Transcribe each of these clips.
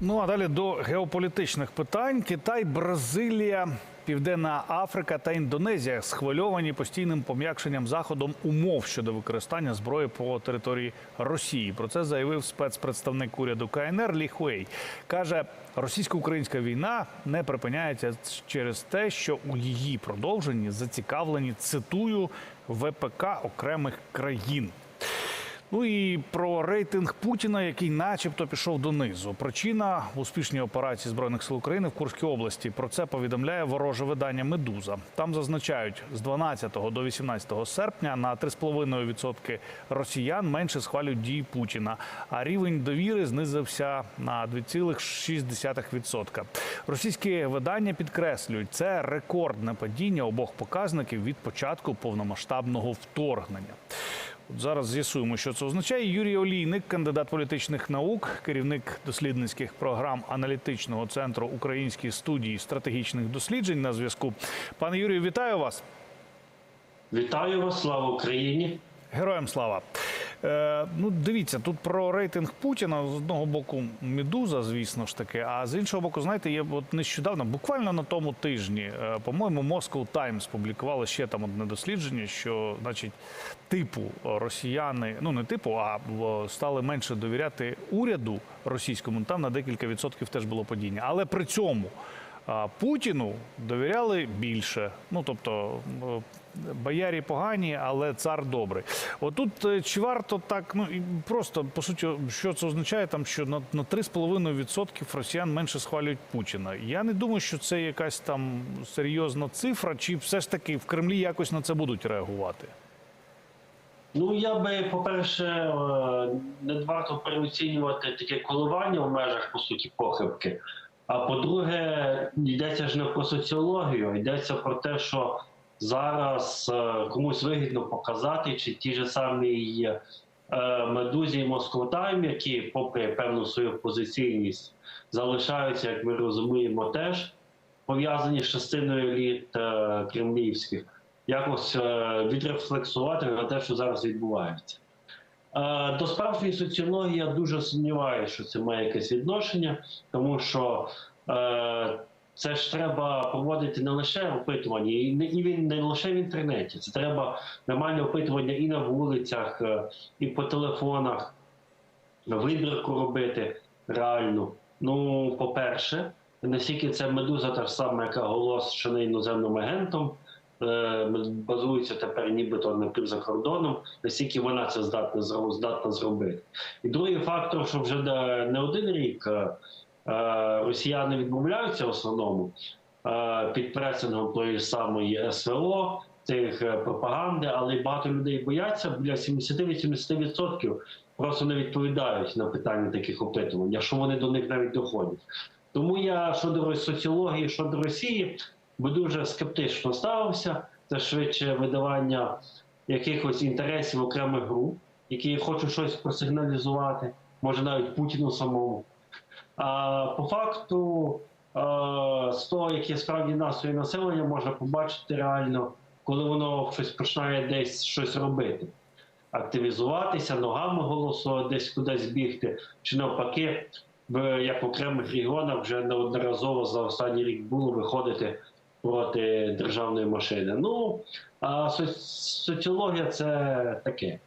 Ну а далі до геополітичних питань: Китай, Бразилія, Південна Африка та Індонезія схвильовані постійним пом'якшенням заходом умов щодо використання зброї по території Росії. Про це заявив спецпредставник уряду КНР Лі Хуей. каже, російсько-українська війна не припиняється через те, що у її продовженні зацікавлені цитую ВПК окремих країн. Ну і про рейтинг Путіна, який, начебто, пішов донизу. Причина успішній операції збройних сил України в Курській області. Про це повідомляє вороже видання Медуза. Там зазначають, з 12 до 18 серпня на 3,5% росіян менше схвалюють дії Путіна, а рівень довіри знизився на 2,6%. Російські видання підкреслюють, це рекордне падіння обох показників від початку повномасштабного вторгнення. От зараз з'ясуємо, що це означає. Юрій Олійник, кандидат політичних наук, керівник дослідницьких програм аналітичного центру Української студії стратегічних досліджень на зв'язку. Пане Юрію, вітаю вас. Вітаю вас, слава Україні! Героям слава. Е, ну, дивіться, тут про рейтинг Путіна з одного боку Медуза, звісно ж таки, а з іншого боку, знаєте, є от нещодавно, буквально на тому тижні, е, по-моєму, Moscow Times публікували ще там одне дослідження, що, значить, типу росіяни, ну не типу, а стали менше довіряти уряду російському. Там на декілька відсотків теж було падіння. Але при цьому а, Путіну довіряли більше. Ну тобто е, боярі погані, але цар добрий. Отут е, чи варто так, ну просто по суті, що це означає, там що на, на 3,5% росіян менше схвалюють Путіна. Я не думаю, що це якась там серйозна цифра, чи все ж таки в Кремлі якось на це будуть реагувати. Ну я би, по-перше, е, не варто переоцінювати таке коливання в межах по суті похибки. А по-друге, йдеться ж не про соціологію, йдеться про те, що зараз е, комусь вигідно показати, чи ті ж самі е, медузі і Moscow які, попри певну свою позиційність, залишаються, як ми розуміємо, теж пов'язані з частиною еліт е, кремлівських, якось відрефлексувати на те, що зараз відбувається. Е, До справжньої соціології я дуже сумніваюся, що це має якесь відношення, тому що е, це ж треба проводити не лише опитування, і не, не лише в інтернеті. Це треба нормальне опитування і на вулицях, е, і по телефонах, вибірку робити реальну. Ну, по-перше, наскільки це медуза та ж сама, яка оголошена іноземним агентом, базується тепер нібито напів за кордоном, наскільки вона це здатна, здатна зробити. І другий фактор, що вже не один рік е, е, росіяни відмовляються в основному е, під пресингом тої самої СВО, тих е, пропаганди, але багато людей бояться, біля 70-80% просто не відповідають на питання таких опитувань, що вони до них навіть доходять. Тому я щодо соціології, щодо Росії, би дуже скептично ставився. Це швидше видавання якихось інтересів окремих груп, які хочуть щось просигналізувати, може навіть Путіну самому. А по факту, е, з того, які справді настрої населення можна побачити реально, коли воно щось починає десь щось робити. Активізуватися, ногами голосувати, десь кудись бігти, чи навпаки, в як в окремих регіонах вже неодноразово за останній рік було виходити проти державної машини. Ну а со- соціологія це таке.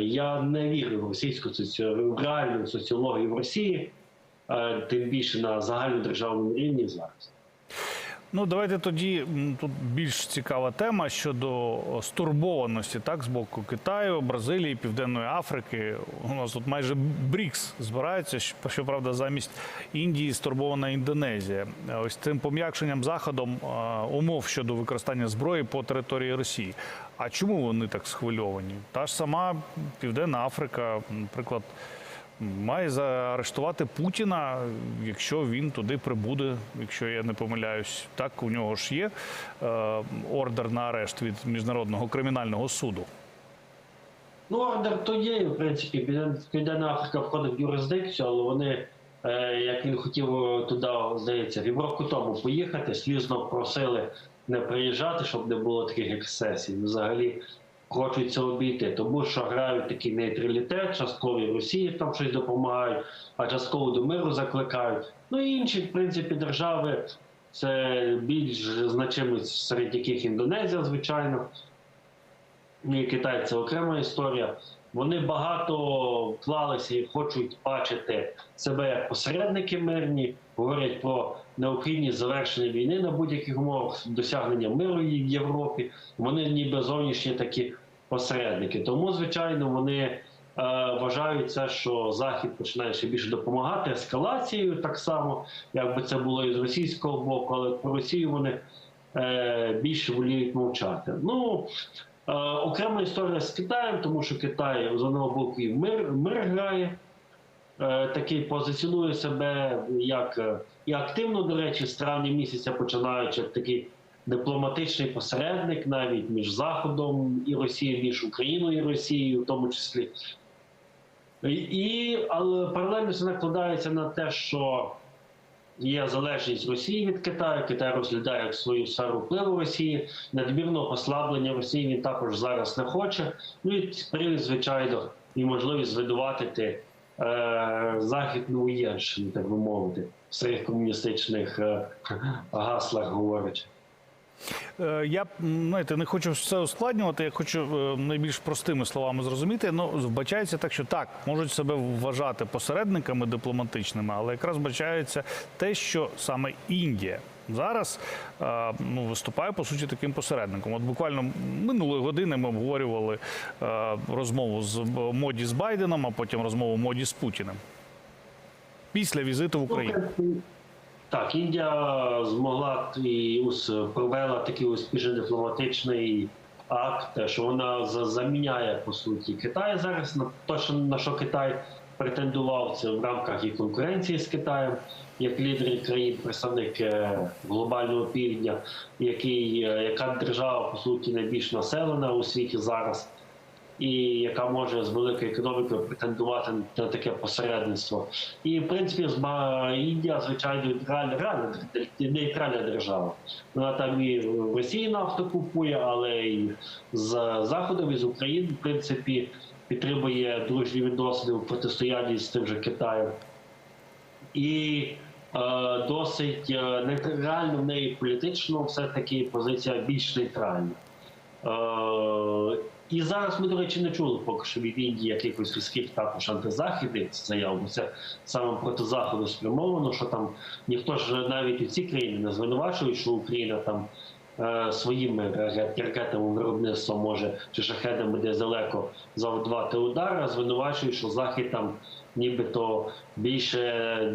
Я не вірю в російську соціологію, в реальну соціологію в Росії, е, тим більше на загальнодержавному рівні зараз. Ну, давайте тоді тут більш цікава тема щодо стурбованості так з боку Китаю, Бразилії, Південної Африки. У нас тут майже БРІКС збирається. Щоправда, замість Індії стурбована Індонезія. Ось цим пом'якшенням заходом умов щодо використання зброї по території Росії. А чому вони так схвильовані? Та ж сама Південна Африка, наприклад. Має заарештувати Путіна, якщо він туди прибуде, якщо я не помиляюсь. Так у нього ж є е, ордер на арешт від міжнародного кримінального суду. Ну, ордер то є, в принципі, Півден- Південна Африка входить в юрисдикцію, але вони, е, як він хотів е, туди, здається, півроку тому поїхати, слізно просили не приїжджати, щоб не було таких ексцесів. Взагалі, хочуть це обійти, тому що грають такий нейтралітет, частково і Росії там щось допомагають, а частково до миру закликають. Ну і інші, в принципі, держави це більш значимі, серед яких Індонезія, звичайно. Ну, і Китай це окрема історія. Вони багато вклалися і хочуть бачити себе як посередники мирні, говорять про необхідність завершення війни на будь-яких умовах, досягнення миру в Європі. Вони ніби зовнішні такі посередники. Тому, звичайно, вони е, вважають це, що Захід починає ще більше допомагати ескалацією, так само, як би це було і з російського боку, але про Росію вони е, більше воліють мовчати. Ну Окрема історія з Китаєм, тому що Китай з одного боку і мир, мир грає, е, такий позиціонує себе як е, і активно, до речі, з травня місяця починаючи такий дипломатичний посередник навіть між Заходом і Росією, між Україною і Росією, в тому числі. І але паралельно це накладається на те, що є залежність Росії від Китаю. Китай розглядає як свою сферу впливу Росії. Надмірного послаблення Росії він також зараз не хоче. Ну і привід, звичайно, і можливість звинуватити е, західну уєнщину, так би мовити, в своїх комуністичних е, гаслах говорить. Е, Я знаєте, не хочу все ускладнювати. Я хочу е, найбільш простими словами зрозуміти. Ну вбачається так, що так можуть себе вважати посередниками дипломатичними, але якраз вбачається те, що саме Індія. Зараз е, ну, виступає по суті таким посередником. От буквально минулої години ми обговорювали розмову з моді з Байденом, а потім розмову моді з Путіним після візиту в Україну. Так, Індія змогла і провела такий успішний дипломатичний акт, що вона заміняє по суті Китай зараз. На те, на що Китай претендував це в рамках і конкуренції з Китаєм, як лідер країн, представник е, глобального півдня, який е, яка держава по суті найбільш населена у світі зараз і яка може з великою економікою претендувати на таке посередництво. І в принципі Індія, звичайно, нейтральна держава. Вона там і в Росії нафту купує, але і з Заходом, і з України, в принципі, підтримує дружні відносини у протистоянні з тим же Китаєм. І е, досить е, нейтрально в неї політично все-таки позиція більш нейтральна. Е, і зараз ми, до речі, не чули поки що від Індії якихось різких також антизахідних заяв, бо це саме проти заходу спрямовано, що там ніхто ж навіть у ці країни не звинувачує, що Україна там е, своїми ракетами виробництвом може чи шахедами десь далеко завдавати удар, а звинувачує, що Захід там нібито більше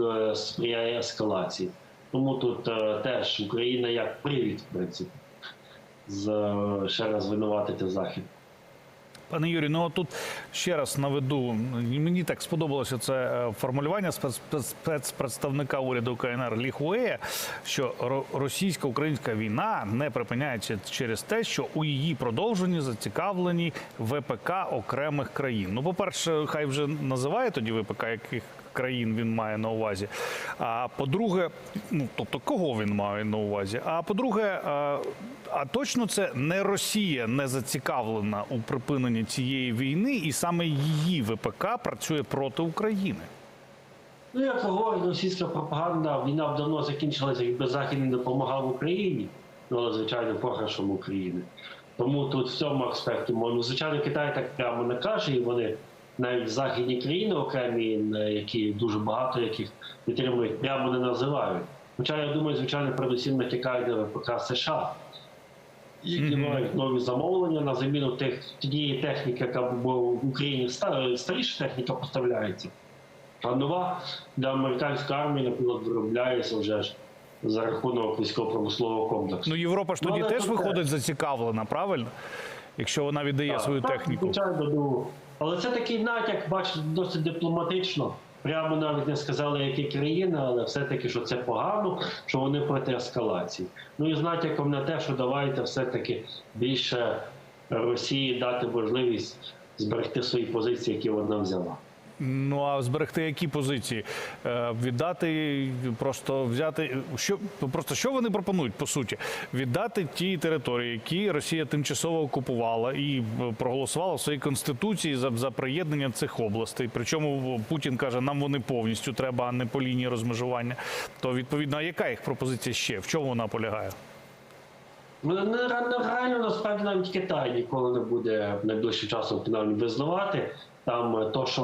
е, сприяє ескалації. Тому тут е, теж Україна як привід, в принципі, з, е, ще раз звинуватити Захід. Пане Юрію, ну тут ще раз наведу. Мені так сподобалося це е, формулювання спец- спец- спецпредставника уряду КНР Ліхуея, що ро- російсько-українська війна не припиняється через те, що у її продовженні зацікавлені ВПК окремих країн. Ну, по-перше, хай вже називає тоді ВПК, яких країн він має на увазі. А по-друге, ну тобто кого він має на увазі? А по-друге, а, а точно це не Росія не зацікавлена у припиненні цієї війни, і саме її ВПК працює проти України. Ну, як говорить російська пропаганда, війна б давно закінчилася, якби Захід не допомагав Україні, ну, але, звичайно, програшом України. Тому тут в цьому аспекті, ну, звичайно, Китай так прямо не каже, і вони навіть західні країни окремі, які дуже багато яких підтримують, прямо не називають. Хоча я думаю, звичайно, передусім натякають на ВПК США, які мають нові замовлення на заміну тих тієї техніки, яка була в Україні старіша техніка поставляється. А нова для американської армії, наприклад, виробляється вже ж за рахунок військово-промислового комплексу. Ну Європа ж Ну, тоді але теж виходить зацікавлена, правильно? Якщо вона віддає свою так, техніку. Звичайно, ну, але це такий натяк, бачите, досить дипломатично. Прямо навіть не сказали, які країни, але все-таки, що це погано, що вони проти ескалації. Ну і з натяком на те, що давайте все-таки більше Росії дати можливість зберегти свої позиції, які вона взяла. Ну а зберегти які позиції? Е, Віддати, просто взяти. Що просто що вони пропонують по суті? Віддати ті території, які Росія тимчасово окупувала і е, проголосувала в своїй конституції за, за приєднання цих областей. Причому Путін каже, нам вони повністю треба, а не по лінії розмежування. То відповідно, а яка їх пропозиція ще? В чому вона полягає? Ну, Реально насправді навіть Китай ніколи не буде найближчим часом принаймні визнавати. Там е, то, що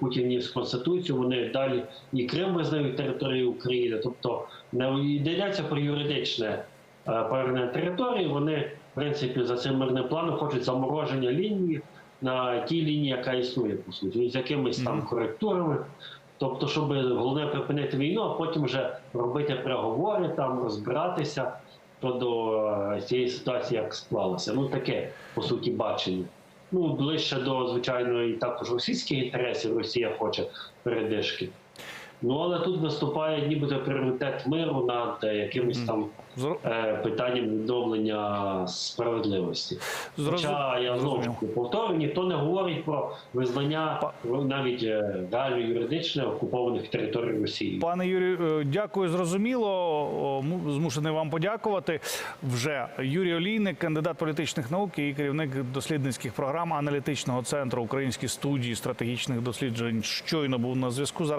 Путін вніс в конституцію, вони далі і Крим визнають територією України. Тобто не йдеться про юридичне е, повернення території. Вони, в принципі, за цим мирним планом хочуть замороження лінії на тій лінії, яка існує по суті, з якимись там коректурами. Тобто, щоб головне припинити війну, а потім вже робити переговори, там розбиратися щодо е, цієї ситуації, як склалося. Ну таке по суті бачення. Ну ближче до звичайно і також російських інтересів. Росія хоче передишки. Ну але тут виступає нібито пріоритет миру над е, якимось там Зро- е, питанням відновлення справедливості. Зрозу- Хоча я знову ж повторюю, ніхто не говорить про визнання навіть е, реально юридичне окупованих територій Росії. Пане Юрію, дякую. Зрозуміло. Змушений вам подякувати. Вже Юрій Олійник, кандидат політичних наук і керівник дослідницьких програм аналітичного центру Української студії стратегічних досліджень, щойно був на зв'язку. Зараз